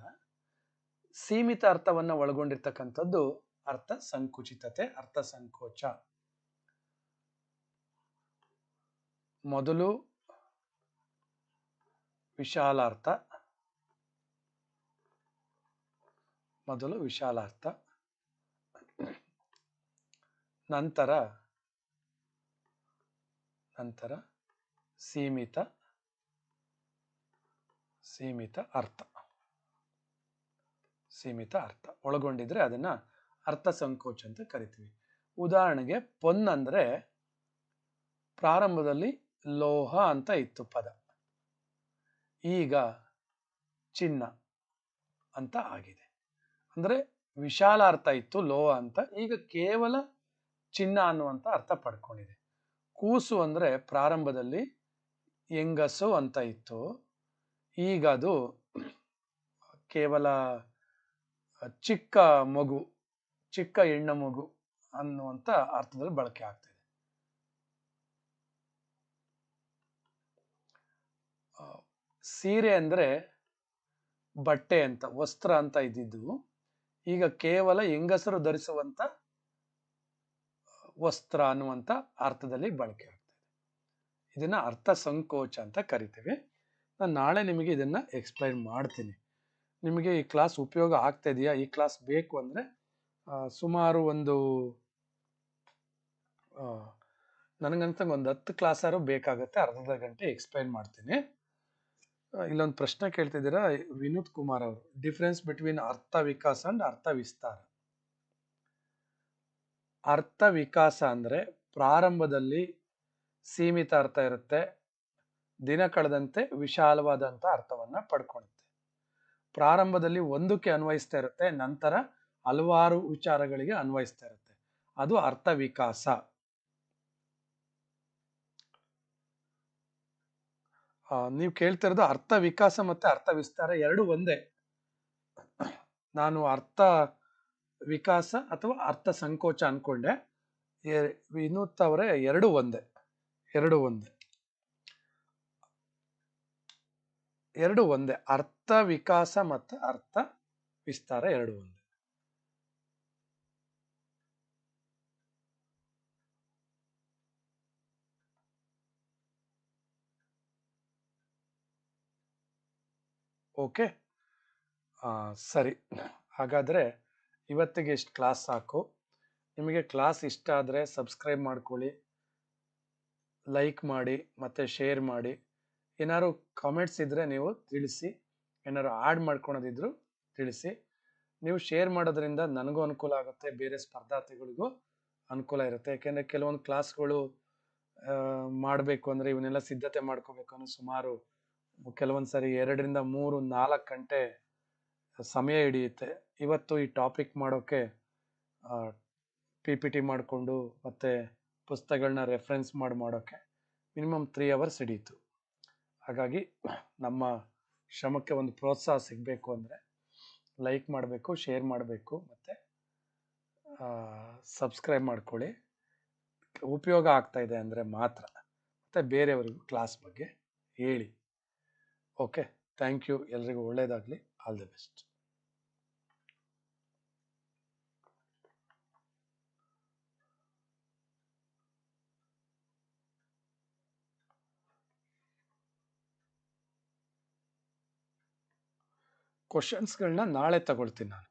ಸೀಮಿತ ಅರ್ಥವನ್ನ ಒಳಗೊಂಡಿರ್ತಕ್ಕಂಥದ್ದು ಅರ್ಥ ಸಂಕುಚಿತತೆ, ಅರ್ಥ ಸಂಕೋಚ. ಮೊದಲು ವಿಶಾಲಾರ್ಥ. ಮೊದಲು ವಿಶಾಲಾರ್ಥ. ನಂತರ ನಂತರ ಸೀಮಿತ ಸೀಮಿತ ಅರ್ಥ. ಸೀಮಿತ ಅರ್ಥ. ಒಳಗೊಂಡಿದ್ರೆ ಅದನ್ನ ಅರ್ಥ ಸಂಕೋಚ ಅಂತ ಕರಿತೀವಿ. ಉದಾಹರಣೆಗೆ ಪೊನ್ ಅಂದ್ರೆ ಪ್ರಾರಂಭದಲ್ಲಿ ಲೋಹ ಅಂತ ಇತ್ತು ಪದ. ಈಗ ಚಿನ್ನ ಅಂತ ಆಗಿದೆ. ಅಂದ್ರೆ ವಿಶಾಲ ಅರ್ಥ ಇತ್ತು ಲೋಹ ಅಂತ. ಈಗ ಕೇವಲ ಚಿನ್ನ ಅನ್ನುವಂತ ಅರ್ಥ ಪಡ್ಕೊಂಡಿದೆ. ಕೂಸು ಅಂದ್ರೆ ಪ್ರಾರಂಭದಲ್ಲಿ ಹೆಂಗಸು ಅಂತ ಇತ್ತು. ಈಗ ಅದು ಕೇವಲ ಚಿಕ್ಕ ಮಗು ಚಿಕ್ಕ ಹೆಣ್ಣು ಮಗು ಅನ್ನುವಂತ ಅರ್ಥದಲ್ಲಿ ಬಳಕೆ ಆಗ್ತಿದೆ. ಸೀರೆ ಅಂದ್ರೆ ಬಟ್ಟೆ ಅಂತ, ವಸ್ತ್ರ ಅಂತ ಇದ್ದಿದ್ದು. ಈಗ ಕೇವಲ ಹೆಂಗಸರು ಧರಿಸುವಂಥ ವಸ್ತ್ರ ಅನ್ನುವಂತ ಅರ್ಥದಲ್ಲಿ ಬಳಕೆ ಆಗ್ತದೆ. ಇದನ್ನ ಅರ್ಥ ಸಂಕೋಚ ಅಂತ ಕರಿತೀವಿ. ನಾನು ನಾಳೆ ನಿಮಗೆ ಇದನ್ನ ಎಕ್ಸ್ಪ್ಲೈನ್ ಮಾಡ್ತೀನಿ. ನಿಮಗೆ ಈ ಕ್ಲಾಸ್ ಉಪಯೋಗ ಆಗ್ತಾ ಇದೆಯಾ? ಈ ಕ್ಲಾಸ್ ಬೇಕು ಅಂದ್ರೆ ಸುಮಾರು ಒಂದು ನನಗನ್ಸಂಗೆ ಒಂದು ಹತ್ತು ಕ್ಲಾಸಾರು ಬೇಕಾಗುತ್ತೆ ಅರ್ಧ ಗಂಟೆ ಎಕ್ಸ್ಪ್ಲೈನ್ ಮಾಡ್ತೀನಿ. ಇಲ್ಲೊಂದು ಪ್ರಶ್ನೆ ಕೇಳ್ತಿದ್ದೀರಾ? ವಿನೋದ್ ಕುಮಾರ್ ಅವರು ಡಿಫ್ರೆನ್ಸ್ ಬಿಟ್ವೀನ್ ಅರ್ಥ ವಿಕಾಸ ಅಂಡ್ ಅರ್ಥ ವಿಸ್ತಾರ. ಅರ್ಥ ವಿಕಾಸ ಅಂದ್ರೆ ಪ್ರಾರಂಭದಲ್ಲಿ ಸೀಮಿತ ಅರ್ಥ ಇರುತ್ತೆ, ದಿನ ಕಳೆದಂತೆ ವಿಶಾಲವಾದಂತ ಅರ್ಥವನ್ನ ಪಡ್ಕೊಳುತ್ತೆ. ಪ್ರಾರಂಭದಲ್ಲಿ ಒಂದಕ್ಕೆ ಅನ್ವಯಿಸ್ತಾ ಇರುತ್ತೆ, ನಂತರ ಹಲವಾರು ವಿಚಾರಗಳಿಗೆ ಅನ್ವಯಿಸ್ತಾ ಇರುತ್ತೆ. ಅದು ಅರ್ಥ ವಿಕಾಸ. ನೀವು ಕೇಳ್ತಿರೋದು ಅರ್ಥ ವಿಕಾಸ ಮತ್ತೆ ಅರ್ಥ ವಿಸ್ತಾರ ಎರಡು ಒಂದೇ. ನಾನು ಅರ್ಥ ವಿಕಾಸ ಅಥವಾ ಅರ್ಥ ಸಂಕೋಚ ಅನ್ಕೊಂಡೆ. ವಿನೂತ್ ಅವರೇ ಎರಡು ಒಂದೇ. ಎರಡು ಒಂದೇ. ಎರಡು ಒಂದೇ. ಅರ್ಥ ವಿಕಾಸ ಮತ್ತು ಅರ್ಥ ವಿಸ್ತಾರ ಎರಡು ಒಂದೇ. ಓಕೆ. ಸರಿ. ಹಾಗಾದರೆ ಇವತ್ತಿಗೆ ಇಷ್ಟು ಕ್ಲಾಸ್ ಸಾಕು. ನಿಮಗೆ ಕ್ಲಾಸ್ ಇಷ್ಟ ಆದರೆ ಸಬ್ಸ್ಕ್ರೈಬ್ ಮಾಡ್ಕೊಳ್ಳಿ, ಲೈಕ್ ಮಾಡಿ, ಮತ್ತು ಶೇರ್ ಮಾಡಿ. ಏನಾದ್ರು ಕಾಮೆಂಟ್ಸ್ ಇದ್ದರೆ ನೀವು ತಿಳಿಸಿ ಏನಾದ್ರು ಆ್ಯಡ್ ಮಾಡ್ಕೊಳೋದಿದ್ರು ತಿಳಿಸಿ. ನೀವು ಶೇರ್ ಮಾಡೋದ್ರಿಂದ ನನಗೂ ಅನುಕೂಲ ಆಗುತ್ತೆ, ಬೇರೆ ಸ್ಪರ್ಧಾರ್ಥಿಗಳಿಗೂ ಅನುಕೂಲ ಇರುತ್ತೆ. ಯಾಕೆಂದರೆ ಕೆಲವೊಂದು ಕ್ಲಾಸ್ಗಳು ಮಾಡಬೇಕು ಅಂದರೆ ಇವನ್ನೆಲ್ಲ ಸಿದ್ಧತೆ ಮಾಡ್ಕೋಬೇಕು ಅನ್ನೋ ಸುಮಾರು ಕೆಲವೊಂದು ಸರಿ ಎರಡರಿಂದ ಮೂರು, ನಾಲ್ಕು ಗಂಟೆ ಸಮಯ ಹಿಡಿಯುತ್ತೆ. ಇವತ್ತು ಈ ಟಾಪಿಕ್ ಮಾಡೋಕ್ಕೆ ಪಿ ಪಿ ಟಿ ಮಾಡಿಕೊಂಡು ಮತ್ತು ಪುಸ್ತಕಗಳನ್ನ ರೆಫರೆನ್ಸ್ ಮಾಡಿ ಮಾಡೋಕ್ಕೆ ಮಿನಿಮಮ್ ತ್ರೀ ಅವರ್ಸ್ ಹಿಡಿಯಿತು ಹಾಗಾಗಿ ನಮ್ಮ ಶ್ರಮಕ್ಕೆ ಒಂದು ಪ್ರೋತ್ಸಾಹ ಸಿಗಬೇಕು ಅಂದರೆ ಲೈಕ್ ಮಾಡಬೇಕು ಶೇರ್ ಮಾಡಬೇಕು ಮತ್ತು ಸಬ್ಸ್ಕ್ರೈಬ್ ಮಾಡ್ಕೊಳ್ಳಿ. ಉಪಯೋಗ ಆಗ್ತಾಯಿದೆ ಅಂದರೆ ಮಾತ್ರ. ಮತ್ತು ಬೇರೆಯವರಿಗೂ ಕ್ಲಾಸ್ ಬಗ್ಗೆ ಹೇಳಿ. ಓಕೆ ಥ್ಯಾಂಕ್ ಯು ಎಲ್ರಿಗೂ ಒಳ್ಳೆಯದಾಗಲಿ ಆಲ್ ದಿ ಬೆಸ್ಟ್ ಕ್ವಶನ್ಸ್ಗಳನ್ನ ನಾಳೆ ತಗೊಳ್ತೀನಿ ನಾನು.